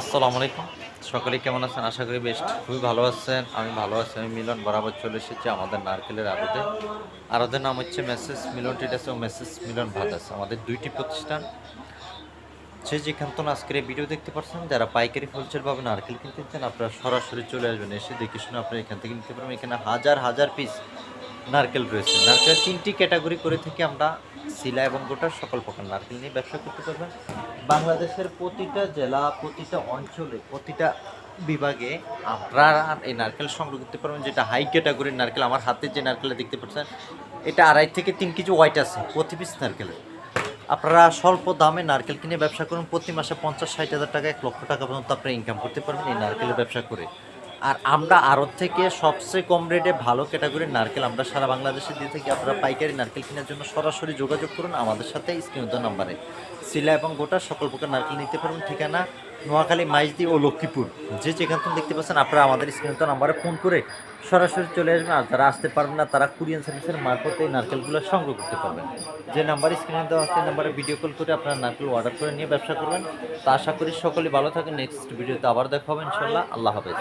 আসসালামু আলাইকুম। সকলে কেমন আছেন? আশা করি বেশ খুবই ভালো আছেন। আমি ভালো আছি, আমি মিলন বরাবর চলে এসেছি আমাদের নারকেলের আড়তে। আড়তের নাম হচ্ছে মেসেস মিলন টিটাস ও মেসেস মিলন ভাদাস আমাদের দুইটি প্রতিষ্ঠান। সে যেখান থেকে আজকের এই ভিডিও দেখতে পাচ্ছেন যারা পাইকারি হোলসেল ভাবে নারকেল কিনতে চান, আপনারা সরাসরি চলে আসবেন, এসে দেখে শুনে আপনারা এখান থেকে নিতে পারবেন। এখানে হাজার হাজার পিস নারকেল রয়েছে। নারকেল তিনটি ক্যাটাগরি করে থেকে আমরা শিলা এবং গোটার সকল প্রকার নারকেল নিয়ে ব্যবসা করতে পারবেন। বাংলাদেশের প্রতিটা জেলা, প্রতিটা অঞ্চলে, প্রতিটা বিভাগে আপনারা এই নারকেল সংগ্রহ করতে পারবেন, যেটা হাই ক্যাটাগরির নারকেল, আমার হাতে যে নারকেলটা দেখতে পাচ্ছেন, এটা আড়াই থেকে তিন কেজি ওয়াইট আছে, প্রতি পিস নারকেলের। আপনারা স্বল্প দামে নারকেল কিনে ব্যবসা করুন, প্রতি মাসে পঞ্চাশ ষাট হাজার টাকা, এক লক্ষ টাকা পর্যন্ত আপনারা ইনকাম করতে পারবেন এই নারকেলের ব্যবসা করে। আর আমরা আড়ত থেকে সবচেয়ে কম রেটে ভালো ক্যাটাগরির নারকেল। আমরা সারা বাংলাদেশে দিয়ে থাকি। আপনারা পাইকারি নারকেল কেনার জন্য সরাসরি যোগাযোগ করুন আমাদের সাথে স্ক্রিনত নাম্বারে। শিলা এবং গোটা সকল প্রকার নারকেল নিতে পারবেন। ঠিকানা নোয়াখালী, মাইজদি ও লক্ষ্মীপুর। যে যেখান থেকে দেখতে পাচ্ছেন আপনারা আমাদের স্ক্রিনত নাম্বারে ফোন করে সরাসরি চলে আসবেন। আর যারা আসতে পারবেন না, তারা কুরিয়ান সার্ভিসের মারফতে এই নারকেলগুলো সংগ্রহ করতে পারবেন। যে নাম্বার স্ক্রিনে দেওয়া আছে নাম্বারে ভিডিও কল করে আপনারা নারকেল অর্ডার করে নিয়ে ব্যবসা করবেন। তা আশা করি সকলে ভালো থাকেন নেক্সট ভিডিওতে আবার দেখা হবে ইনশাল্লাহ আল্লাহ হাফেজ।